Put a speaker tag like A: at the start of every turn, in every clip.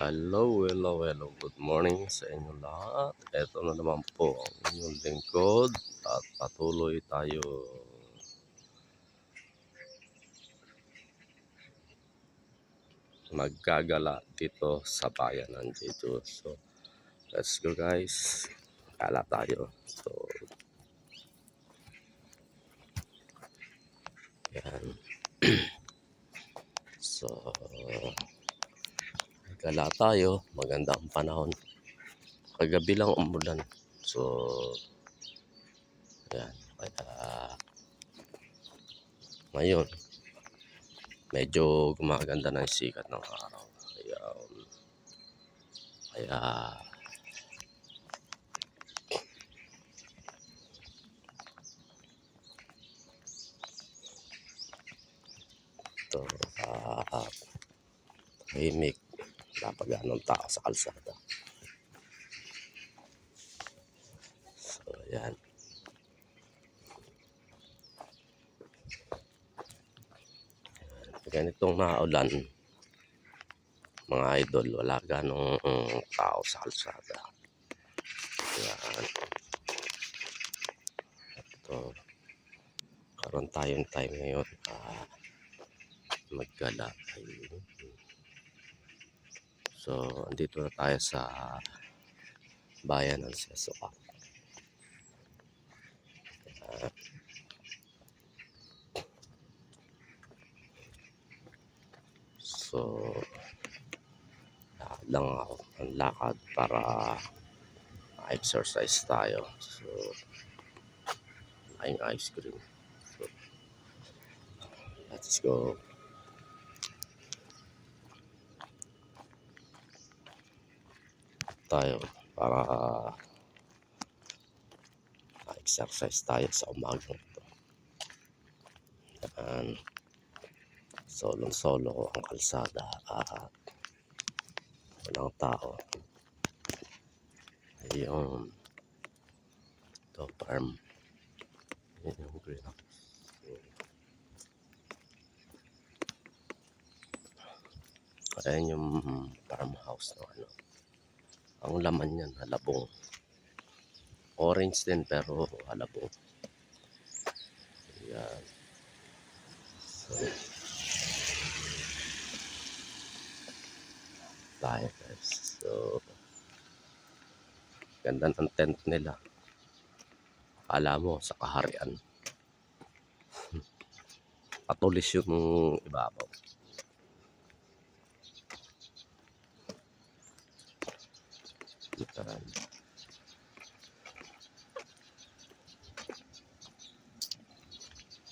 A: Hello, hello, hello. Good morning sa inyo lahat. Ito na naman po ang inyong lingkod at patuloy tayo magkagala dito sa bayan ng Jeju. So, let's go guys. Gala tayo. So, yan. so, gala tayo. Maganda ang panahon. Kagabi lang umulan. So, yan. Kaya, ngayon, medyo gumaganda na yung sikat ng araw. Kaya, kaya, ito, ah, tahimik. Dapat ganong tao sa kalsada. So, yan. ganitong naulan mga idol wala ganong mm, tao sa kalsada yan ito karon tayong time ngayon ah, maggala Ayun. So andito na tayo sa bayan ng Sesoka. So, lakad lang ako ang lakad para exercise tayo. So, ice cream. So, let's go. Tayo para exercise tayo sa umagang ito. Yan. Solong solo ko ang kalsada at walang tao. Yung ito farm. Yun yung greenhouse ayan yung farmhouse na ano ang laman yan halabong orange din pero halabong yan so tayo guys. So, ganda ng tent nila. Akala mo sa kaharian. Patulis yung ibabaw. Yan.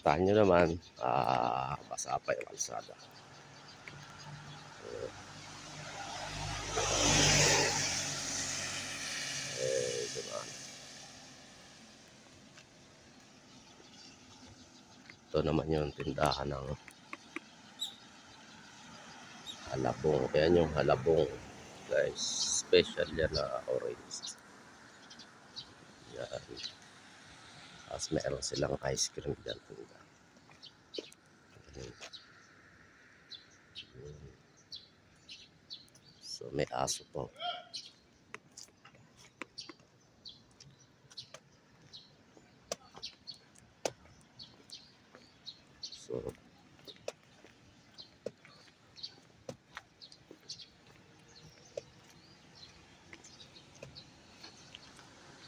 A: Tahan naman, ah, pasapa yung kalsada. Eh, diba? Ito naman yung tindahan ng halabong. Ayan yung halabong. Guys, special yan na orange. Yan. Tapos meron silang ice cream dyan. So, may aso po. So,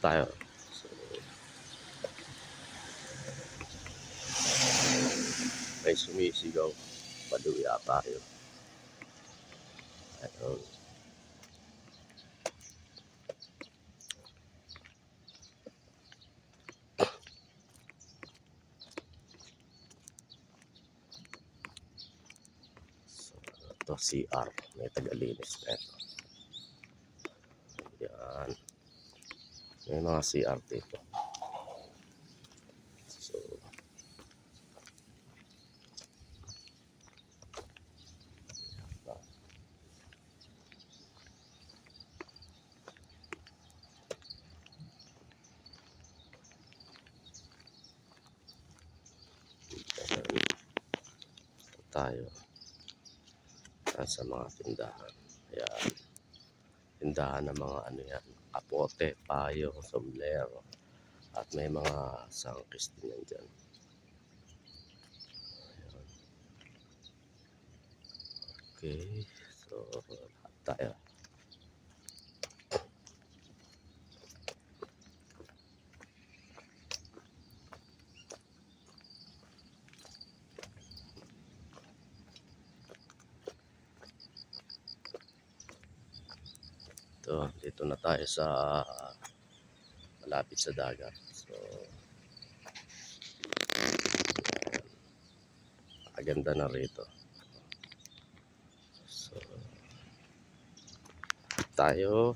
A: So, may sumisigaw. Paduya tayo. Ayun. So, ito CR. May tagalinis. May mga CR dito. So, tayo sa mga tindahan. Ayan. tindahan ng mga ano yan, kapote, payo, sombrero. At may mga sangkis din yan dyan. Ayan. Okay, so lahat tayo. Ito, dito na tayo sa malapit sa dagat. So, aganda na rito. So, tayo.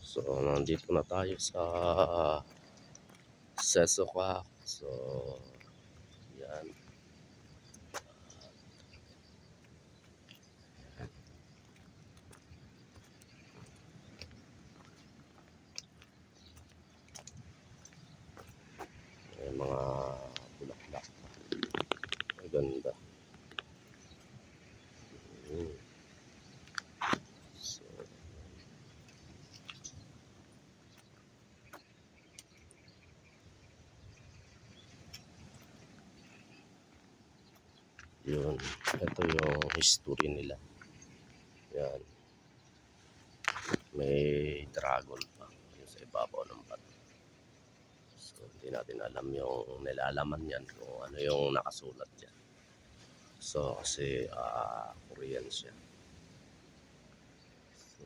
A: So, nandito na tayo sa Sesoka. So, yan. May mga bulaklak. Ang ganda. Mm. So, yun. Ito yung history nila. Yan. May dragon pa. Yung sa ibabaw ng bato. So, hindi natin alam yung nilalaman yan kung ano yung nakasulat dyan. So, kasi ah, Korean siya. So,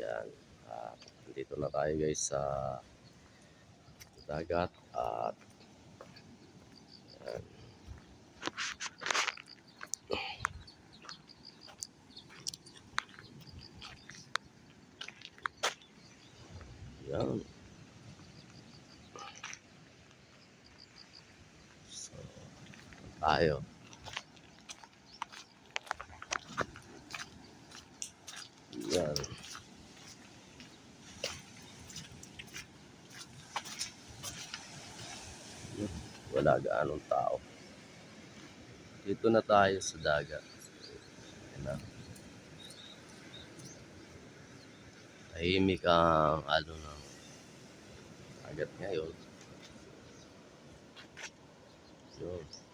A: yan. Ah, dito na tayo guys sa dagat at yan. Yan. So, tayo. Yan. Wala gaanong tao. Dito na tayo sa dagat. Yan na. Tahimik ang ano ng agad ngayon. Yun. So,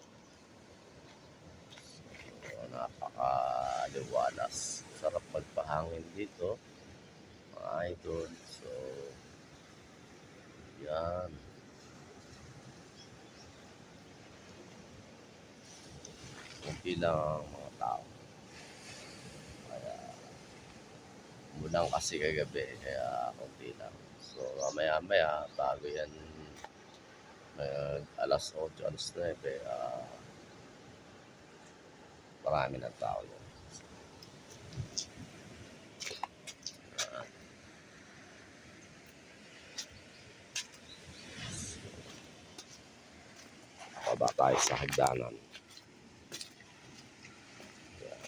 A: napakaliwalas. Sarap magpahangin dito. Mga idol. So, yan. Kunti lang ang mga tao. Kaya, umulan kasi kagabi. Kaya, kunti lang. So, mamaya-maya, bago yan mag alas 8, alas 9, ah, marami ng tao yan. Baba tayo sa hagdanan. Yan.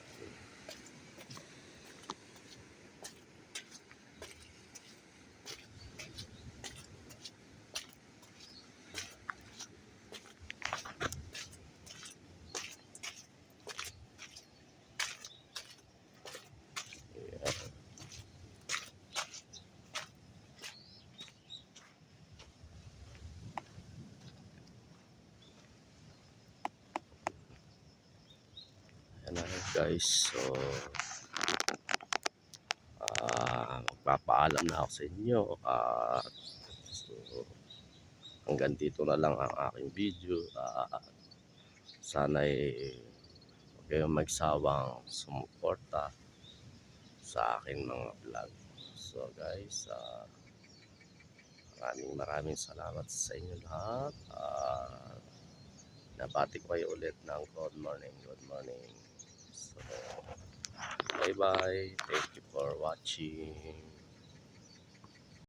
A: Yan na guys. So, ah magpapaalam na ako sa inyo. At so, hanggang dito na lang ang aking video. At sana'y huwag kayong magsawang sumuporta sa aking mga vlog. So guys, ah, maraming maraming salamat sa inyo lahat. At nabati ko kayo ulit ng good morning, good morning. So, bye bye. Thank you for watching.